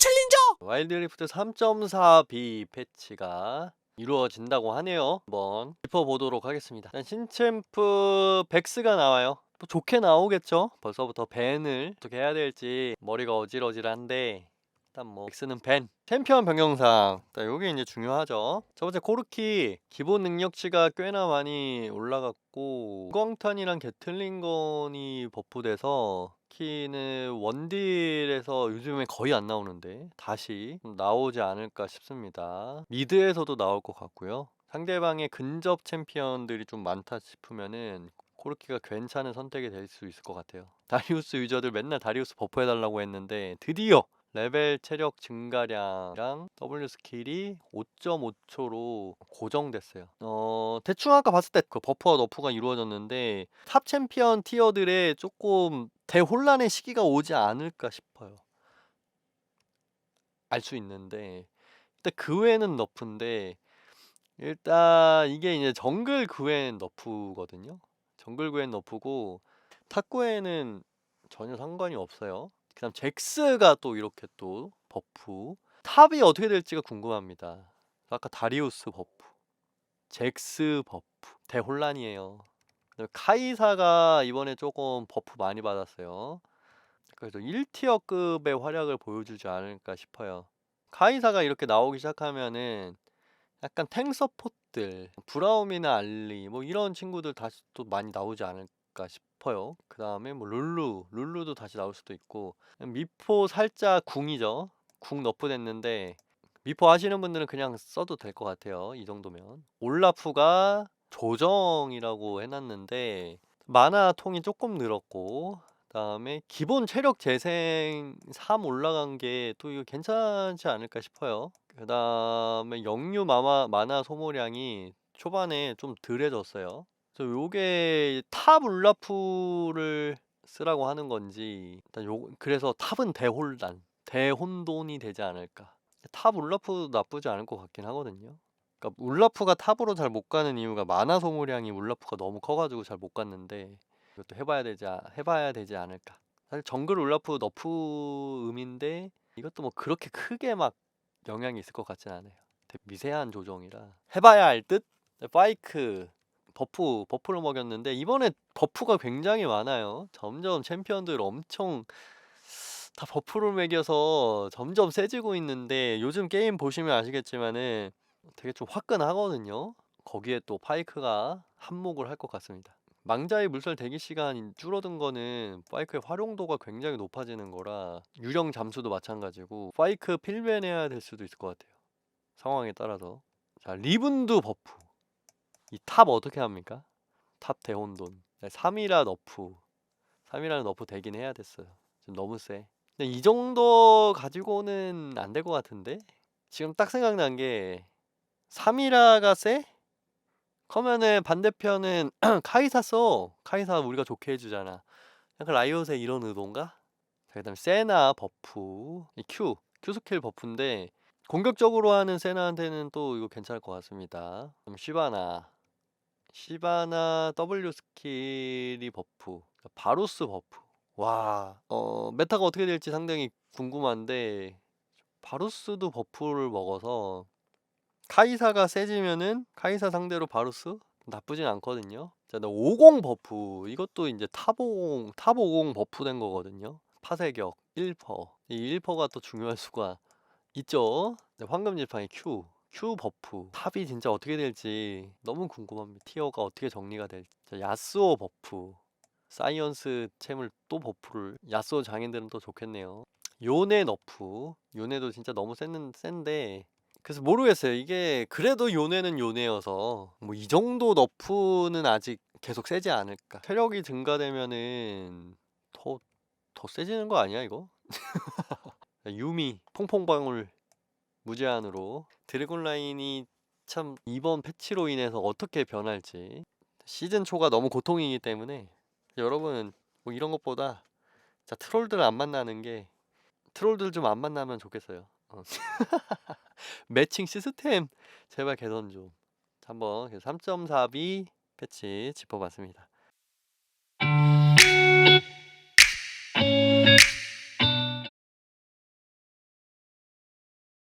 챌린저 와일드 리프트 3.4B 패치가 이루어진다고 하네요. 한번 짚어보도록 하겠습니다. 일단 신챔프 백스가 나와요. 뭐 좋게 나오겠죠? 벌써부터 밴을 어떻게 해야 될지 머리가 어질어질한데 일단 뭐 백스는 밴 챔피언 변경상 일단 요게 이제 중요하죠. 첫 번째 코르키 기본 능력치가 꽤나 많이 올라갔고 무광탄이랑 게틀링건이 버프돼서 키는 원딜에서 요즘에 거의 안 나오는데 다시 좀 나오지 않을까 싶습니다. 미드에서도 나올 것 같고요. 상대방의 근접 챔피언들이 좀 많다 싶으면은 코르키가 괜찮은 선택이 될 수 있을 것 같아요. 다리우스 유저들 맨날 다리우스 버프 해달라고 했는데 드디어 레벨 체력 증가량이랑 W 스킬이 5.5초로 고정됐어요. 어, 대충 아까 봤을 때 그 버프와 너프가 이루어졌는데 탑 챔피언 티어들의 조금 대혼란의 시기가 오지 않을까 싶어요. 알 수 있는데 일단 그 외에는 너프인데 일단 이게 이제 정글 그 외엔 너프거든요. 정글 그외엔 너프고 탑 그외에는 전혀 상관이 없어요. 그다음 잭스가 또 이렇게 또 버프. 탑이 어떻게 될지가 궁금합니다. 아까 다리우스 버프, 잭스 버프, 대혼란이에요. 카이사가 이번에 조금 버프 많이 받았어요. 그래서 1티어급의 활약을 보여주지 않을까 싶어요. 카이사가 이렇게 나오기 시작하면은 약간 탱 서폿들, 브라움이나 알리 뭐 이런 친구들 다시 또 많이 나오지 않을까 싶어요. 그 다음에 뭐 룰루, 룰루도 다시 나올 수도 있고 미포 살짝 궁이죠. 궁 너프 됐는데 미포 하시는 분들은 그냥 써도 될 것 같아요. 이 정도면 올라프가 조정이라고 해놨는데 마나 통이 조금 늘었고 그다음에 기본 체력 재생 3 올라간 게 또 이거 괜찮지 않을까 싶어요. 그다음에 역류 마마 마나 소모량이 초반에 좀 덜해졌어요. 그래서 요게 탑 울라프를 쓰라고 하는 건지 일단 요 그래서 탑은 대혼란, 대혼돈이 되지 않을까. 탑 울라프도 나쁘지 않을 것 같긴 하거든요. 그러니까 울라프가 탑으로 잘 못 가는 이유가 마나 소모량이 울라프가 너무 커 가지고 잘 못 갔는데 이것도 해 봐야 되지 아해 봐야 되지 않을까. 사실 정글 울라프 너프 음인데 이것도 뭐 그렇게 크게 막 영향이 있을 것 같진 않아요. 미세한 조정이라 해 봐야 알 듯? 파이크 버프 버프를 먹였는데 이번에 버프가 굉장히 많아요. 점점 챔피언들 엄청 다 버프를 먹여서 점점 세지고 있는데 요즘 게임 보시면 아시겠지만은 되게 좀 화끈하거든요. 거기에 또 파이크가 한몫을 할 것 같습니다. 망자의 물살 대기 시간이 줄어든 거는 파이크의 활용도가 굉장히 높아지는 거라 유령 잠수도 마찬가지고 파이크 필벤해야 될 수도 있을 것 같아요. 상황에 따라서. 자, 리븐도 버프. 이 탑 어떻게 합니까? 탑 대혼돈. 3이라 너프. 3이라는 너프 되긴 해야 됐어요. 지금 너무 세. 근데 이 정도 가지고는 안 될 것 같은데? 지금 딱 생각난 게 3이라가 세? 그러면은 반대편은 카이사 써. 카이사 우리가 좋게 해주잖아. 약간 라이엇의 이런 의도인가? 자, 그다음에 세나 버프. 이 Q. Q 스킬 버프인데 공격적으로 하는 세나한테는 또 이거 괜찮을 것 같습니다. 그럼 시바나. 시바나 W 스킬이 버프. 바루스 버프. 와, 어, 메타가 어떻게 될지 상당히 궁금한데 바루스도 버프를 먹어서 카이사가 세지면은 카이사 상대로 바루스 나쁘진 않거든요. 자, 50 버프 이것도 이제 탑50 탑50 버프 된 거거든요. 파쇄격 1퍼 이 1퍼가 또 중요할 수가 있죠. 네, 황금 지팡이 Q Q 버프 탑이 진짜 어떻게 될지 너무 궁금합니다. 티어가 어떻게 정리가 될지 자, 야스오 버프 사이언스 챔을 또 버프를 야스오 장인들은 또 좋겠네요. 요네 너프 요네도 진짜 너무 센, 센데 그래서 모르겠어요. 이게 그래도 요네는 요네여서 뭐 이 정도 너프는 아직 계속 세지 않을까. 체력이 증가되면은 더, 더 세지는 거 아니야 이거? 유미 퐁퐁방울 무제한으로 드래곤 라인이 참 이번 패치로 인해서 어떻게 변할지 시즌 초가 너무 고통이기 때문에 여러분 뭐 이런 것보다 자 트롤들 안 만나는 게 트롤들 좀 안 만나면 좋겠어요. 어. 매칭 시스템 제발 개선 좀 한번 3.4B 패치 짚어봤습니다.